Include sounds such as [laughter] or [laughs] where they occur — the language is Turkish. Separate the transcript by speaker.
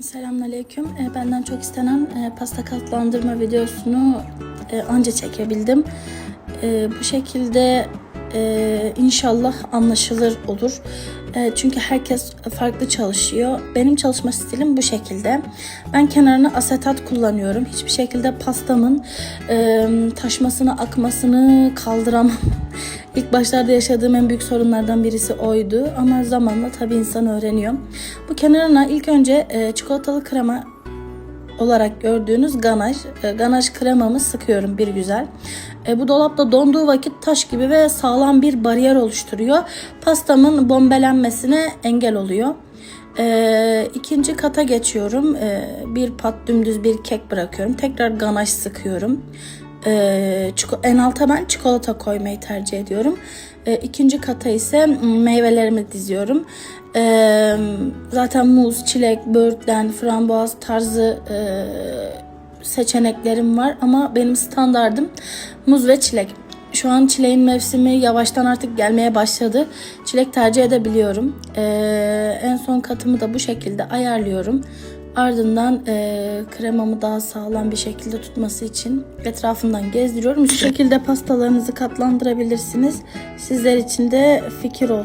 Speaker 1: Selamünaleyküm. E, Benden çok istenen e, pasta katlandırma videosunu e, anca çekebildim. E, Bu şekilde e, inşallah anlaşılır olur. E, Çünkü herkes farklı çalışıyor. Benim çalışma stilim bu şekilde. Ben kenarına asetat kullanıyorum. Hiçbir şekilde pastamın e, taşmasını, akmasını kaldıramam. [laughs] İlk başlarda yaşadığım en büyük sorunlardan birisi oydu. Ama zamanla tabii insan öğreniyor. Bu kenarına ilk önce e, çikolatalı krema olarak gördüğünüz ganaj. E, ganaj kremamı sıkıyorum bir güzel. E, bu dolapta donduğu vakit taş gibi ve sağlam bir bariyer oluşturuyor. Pastamın bombelenmesine engel oluyor. E, ikinci kata geçiyorum. E, bir pat dümdüz bir kek bırakıyorum. Tekrar ganaj sıkıyorum. E, en alta ben çikolata koymayı tercih ediyorum. E, ikinci kata ise meyvelerimi diziyorum. E, zaten muz, çilek, böğürtlen, frambuaz tarzı e, seçeneklerim var ama benim standardım muz ve çilek. Şu an çileğin mevsimi yavaştan artık gelmeye başladı. Çilek tercih edebiliyorum. E, en son katımı da bu şekilde ayarlıyorum. Ardından e, kremamı daha sağlam bir şekilde tutması için etrafından gezdiriyorum. Bu şekilde pastalarınızı katlandırabilirsiniz. Sizler için de fikir olsun.